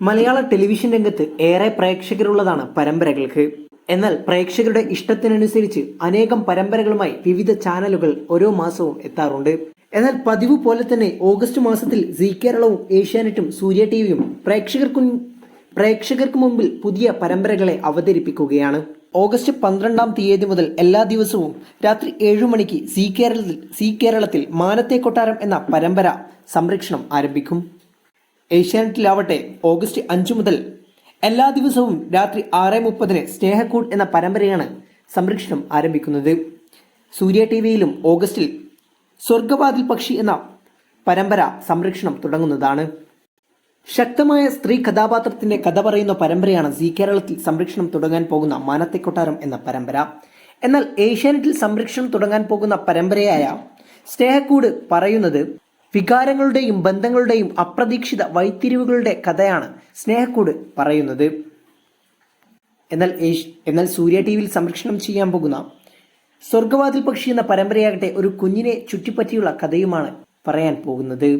മലയാള television രംഗത്ത് ഏറെ പ്രേക്ഷകരുള്ളതാണ് പരമ്പരകൾക്ക്. എന്നാൽ പ്രേക്ഷകരുടെ ഇഷ്ടത്തിനനുസരിച്ച് അനേകം പരമ്പരകളുമായി വിവിധ ചാനലുകൾ ഓരോ മാസവും എത്താറുണ്ട്. എന്നാൽ പതിവ് പോലെ തന്നെ ഓഗസ്റ്റ് മാസത്തിൽ സി കേരളവും ഏഷ്യാനെറ്റും സൂര്യ ടിവിയും പ്രേക്ഷകർക്കു പ്രേക്ഷകർക്ക് മുമ്പിൽ പുതിയ പരമ്പരകളെ അവതരിപ്പിക്കുകയാണ്. ഓഗസ്റ്റ് പന്ത്രണ്ടാം തീയതി മുതൽ എല്ലാ ദിവസവും രാത്രി ഏഴു മണിക്ക് സി കേരളത്തിൽ സി കേരളത്തിൽ മാനത്തെ കൊട്ടാരം എന്ന പരമ്പര സംരക്ഷണം ആരംഭിക്കും. ഏഷ്യാനെറ്റിലാവട്ടെ ഓഗസ്റ്റ് അഞ്ചു മുതൽ എല്ലാ ദിവസവും രാത്രി ആറ് മുപ്പതിന് സ്നേഹക്കൂട് എന്ന പരമ്പരയാണ് സംരക്ഷണം ആരംഭിക്കുന്നത്. സൂര്യ ടി വിയിലും ഓഗസ്റ്റിൽ സ്വർഗവാതിൽ പക്ഷി എന്ന പരമ്പര സംരക്ഷണം തുടങ്ങുന്നതാണ്. ശക്തമായ സ്ത്രീ കഥാപാത്രത്തിന്റെ കഥ പറയുന്ന പരമ്പരയാണ് സി കേരളത്തിൽ സംരക്ഷണം തുടങ്ങാൻ പോകുന്ന മാനത്തെ കൊട്ടാരം എന്ന പരമ്പര. എന്നാൽ ഏഷ്യാനെറ്റിൽ സംരക്ഷണം തുടങ്ങാൻ പോകുന്ന പരമ്പരയായ സ്നേഹക്കൂട് പറയുന്നത് വികാരങ്ങളുടെയും ബന്ധങ്ങളുടെയും അപ്രതീക്ഷിത വൈത്തിരിവുകളുടെ കഥയാണ് സ്നേഹക്കൂട് പറയുന്നത്. എന്നാൽ എന്നാൽ സൂര്യ ടി വിയിൽ സംരക്ഷണം ചെയ്യാൻ പോകുന്ന സ്വർഗവാതിൽ പക്ഷി എന്ന പരമ്പരയാകട്ടെ ഒരു കുഞ്ഞിനെ ചുറ്റിപ്പറ്റിയുള്ള കഥയുമാണ് പറയാൻ പോകുന്നത്.